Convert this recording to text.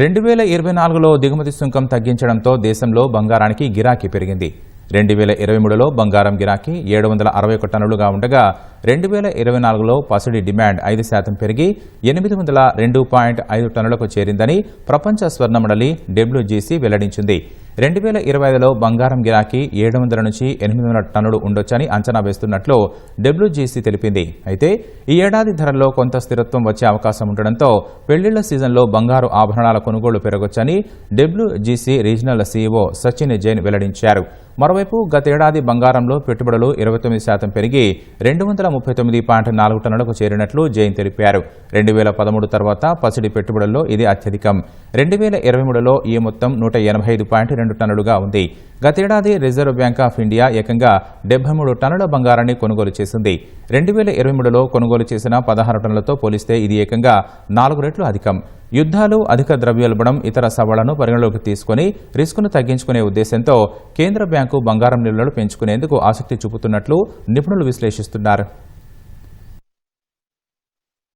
రెండు వేల ఇరవై నాలుగులో దిగుమతి సుంకం తగ్గించడంతో దేశంలో బంగారానికి గిరాకీ పెరిగింది. రెండు వేల ఇరవై మూడులో బంగారం గిరాకీ ఏడు వందల అరవై ఒక టన్నులుగా ఉండగా రెండు వేల ఇరవై నాలుగులో పసిడి డిమాండ్ ఐదు శాతం పెరిగి ఎనిమిది వందల రెండు పాయింట్ ఐదు టన్నులకు చేరిందని ప్రపంచ స్వర్ణ మండలి డబ్ల్యూజీసీ వెల్లడించింది. రెండు వేల ఇరవై ఐదులో బంగారం గిరాకీ ఏడు వందల నుంచి ఎనిమిది వందల టన్నులు ఉండొచ్చని అంచనా వేస్తున్నట్లు డబ్ల్యూజీసీ తెలిపింది. అయితే ఈ ఏడాది ధరల్లో కొంత స్థిరత్వం వచ్చే అవకాశం ఉండడంతో పెళ్ళిళ్ళ సీజన్లో బంగారు ఆభరణాల కొనుగోలు పెరగొచ్చని WGC regional CEO Sachin Jain వెల్లడించారు. మరోవైపు గతేడాది బంగారంలో పెట్టుబడులు ఇరవై తొమ్మిది శాతం పెరిగి రెండు వందల ముప్పై తొమ్మిది పాయింట్ నాలుగు టన్నులకు చేరినట్లు జైన్ తెలిపారు. రెండు వేల పదమూడు తర్వాత పసిడి పెట్టుబడుల్లో ఇది అత్యధికం. రెండు వేల ఇరవై మూడులో ఈ మొత్తం నూట ఎనభై ఐదు పాయింట్ రెండు టన్నులుగా ఉంది. గతేడాది రిజర్వ్ బ్యాంక్ ఆఫ్ ఇండియా ఏకంగా డెబ్బై మూడు టన్నుల బంగారాన్ని కొనుగోలు చేసింది. రెండు వేల ఇరవై మూడులో కొనుగోలు చేసిన పదహారు టన్నులతో పోలిస్తే ఇది ఏకంగా నాలుగు రెట్లు అధికం. యుద్ధాలు అధిక ద్రవ్యోల్బణం ఇతర సవాళ్ళను పరిగణలోకి తీసుకుని రిస్కును తగ్గించుకునే ఉద్దేశంతో కేంద్ర బ్యాంకు బంగారం నిల్వలు పెంచుకునేందుకు ఆసక్తి చూపుతున్నట్లు నిపుణులు విశ్లేషిస్తున్నారు.